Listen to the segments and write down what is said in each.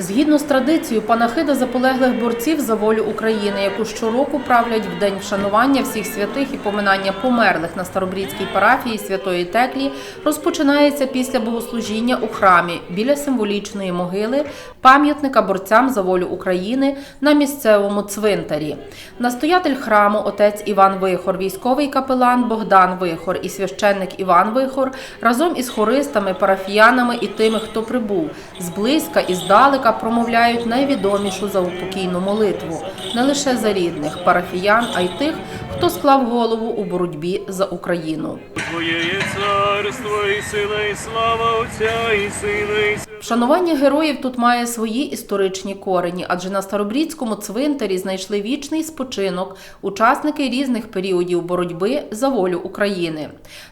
Згідно з традицією, панахида заполеглих борців за волю України, яку щороку правлять в день вшанування всіх святих і поминання померлих на Старобрідській парафії Святої Теклі, розпочинається після богослужіння у храмі біля символічної могили пам'ятника борцям за волю України на місцевому цвинтарі. Настоятель храму отець Іван Вихор, військовий капелан Богдан Вихор і священник Іван Вихор разом із хористами, парафіянами і тими, хто прибув, зблизька і здалека промовляють найвідомішу заупокійну молитву. Не лише за рідних парафіян, а й тих, хто склав голову у боротьбі за Україну. Твоє є царство і сила, і слава Отця, і Сина, і. Вшанування героїв тут має свої історичні корені, адже на Старобрідському цвинтарі знайшли вічний спочинок учасники різних періодів боротьби за волю України.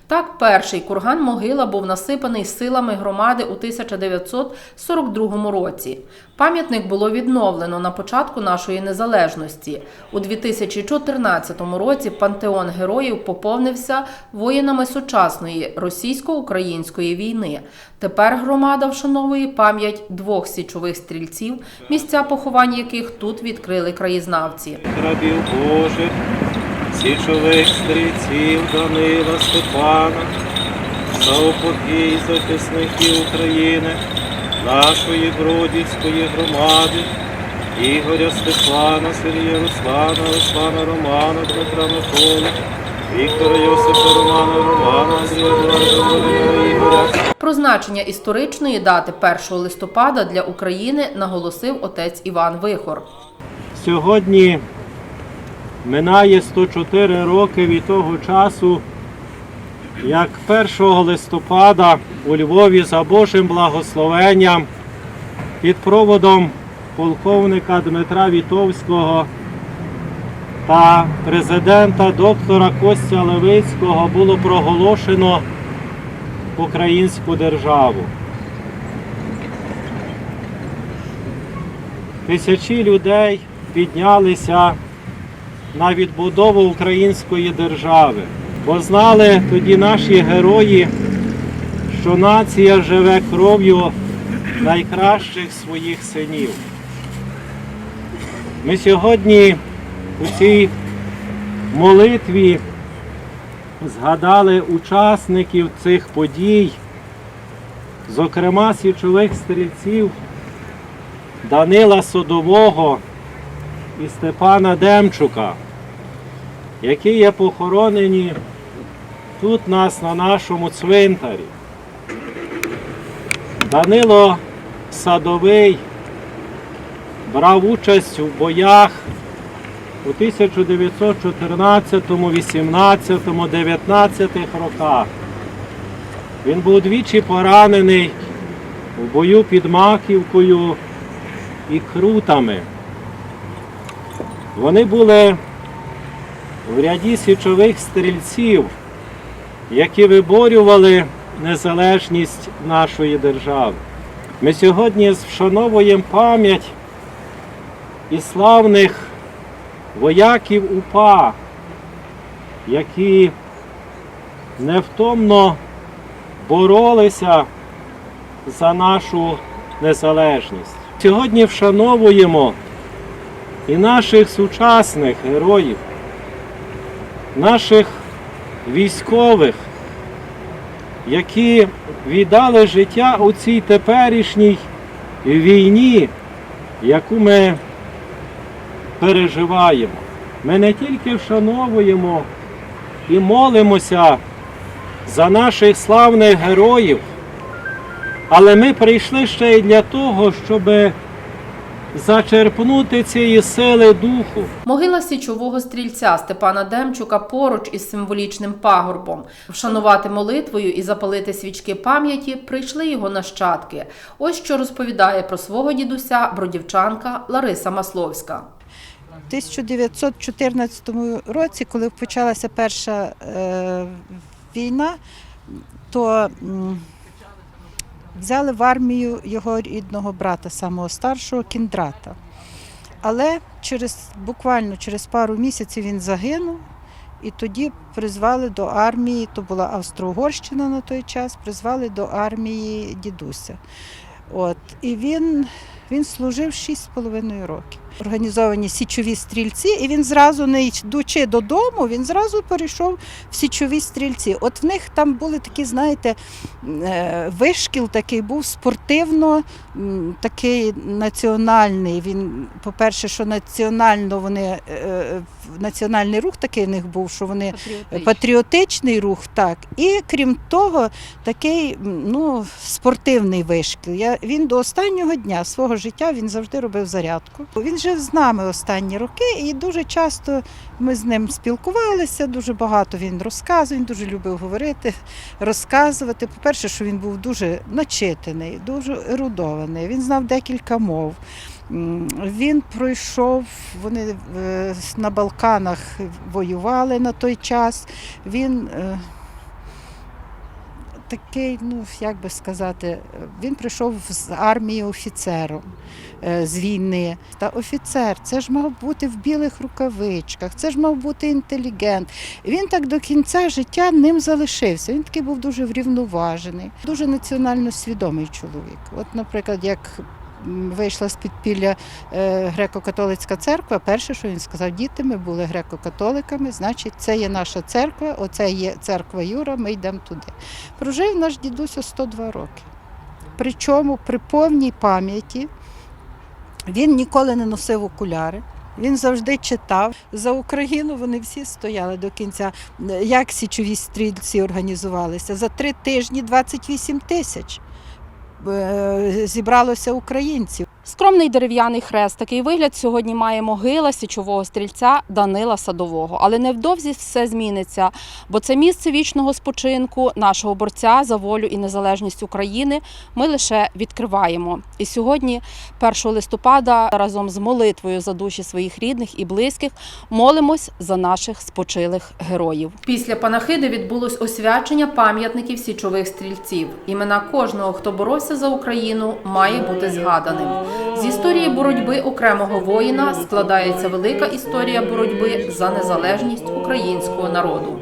Так, перший курган могила був насипаний силами громади у 1942 році. Пам'ятник було відновлено на початку нашої незалежності. У 2014 році пантеон героїв поповнився воїнами сучасної російсько-української війни. Тепер громада вшановує пам'ять двох січових стрільців, місця поховань яких тут відкрили краєзнавці. рабів Божих, січових стрільців Данила Степана, за упокій захисників України, нашої Бродівської громади, Ігоря Степана, Сергія Руслана, Руслана Романа, Дмитра Миколи, Віктора Йосипа Романа Романа, Андрія Едуарда Володимира Ігоря. Про значення історичної дати 1 листопада для України наголосив отець Іван Вихор. Сьогодні минає 104 роки від того часу, як 1 листопада у Львові за Божим благословенням під проводом полковника Дмитра Вітовського та президента доктора Костя Левицького було проголошено українську державу. Тисячі людей піднялися на відбудову української держави, бо знали тоді наші герої, що нація живе кров'ю найкращих своїх синів. Ми сьогодні у цій молитві згадали учасників цих подій, зокрема січових стрільців Данила Содового і Степана Демчука, які є похоронені тут нас на нашому цвинтарі. Данило Садовий брав участь у боях у 1914, 18, 19 роках. Він був двічі поранений в бою під Маківкою і крутами. Вони були в ряді січових стрільців, які виборювали незалежність нашої держави. Ми сьогодні вшановуємо пам'ять і славних вояків УПА, які невтомно боролися за нашу незалежність. Сьогодні вшановуємо і наших сучасних героїв, наших військових, які віддали життя у цій теперішній війні, яку ми переживаємо. Ми не тільки вшановуємо і молимося за наших славних героїв, але ми прийшли ще й для того, щоб зачерпнути цієї сили духу. Могила січового стрільця Степана Демчука поруч із символічним пагорбом. Вшанувати молитвою і запалити свічки пам'яті прийшли його нащадки. Ось що розповідає про свого дідуся бродівчанка Лариса Масловська. У 1914 році, коли почалася перша е, війна, то взяли в армію його рідного брата, самого старшого Кіндрата. Але через, буквально через пару місяців він загинув, і тоді призвали до армії, то була Австро-Угорщина на той час, призвали до армії дідуся. От, і він Він служив 6,5 років. Організовані січові стрільці, і він зразу, не йдучи додому, він зразу перейшов в січові стрільці. От в них там були такі, знаєте, е, вишкіл такий був спортивно, такий національний. Він, по-перше, що національно вони е, е, національний рух такий в них був, що вони патріотичний рух, так. І крім того, такий ну, спортивний вишкіл. Я, він до останнього дня свого життя він завжди робив зарядку. Він жив з нами останні роки, і дуже часто ми з ним спілкувалися. Дуже багато він розказував, він дуже любив говорити, розказувати. По-перше, що він був дуже начитаний, дуже ерудований. Він знав декілька мов. Він пройшов, вони е, на Балканах воювали на той час. Він е, такий, ну як би сказати, він прийшов з армії офіцером е, з війни. Та офіцер, це ж мав бути в білих рукавичках, це ж мав бути інтелігент. Він так до кінця життя ним залишився. Він такий був дуже врівноважений, дуже національно свідомий чоловік. От, наприклад, як вийшла з підпілля е, греко-католицька церква, перше, що він сказав, діти, ми були греко-католиками, значить, це є наша церква, оце є церква Юра, ми йдемо туди. Прожив наш дідусь 102 роки. Причому при повній пам'яті він ніколи не носив окуляри. Він завжди читав. За Україну вони всі стояли до кінця. Як січові стрільці організувалися? За три тижні 28 тисяч зібралося українців. Скромний дерев'яний хрест. Такий вигляд сьогодні має могила січового стрільця Данила Садового. Але невдовзі все зміниться, бо це місце вічного спочинку нашого борця за волю і незалежність України. Ми лише відкриваємо. І сьогодні, 1 листопада, разом з молитвою за душі своїх рідних і близьких, молимось за наших спочилих героїв. Після панахиди відбулось освячення пам'ятників січових стрільців. Імена кожного, хто боровся за Україну, має бути згаданим. З історії боротьби окремого воїна складається велика історія боротьби за незалежність українського народу.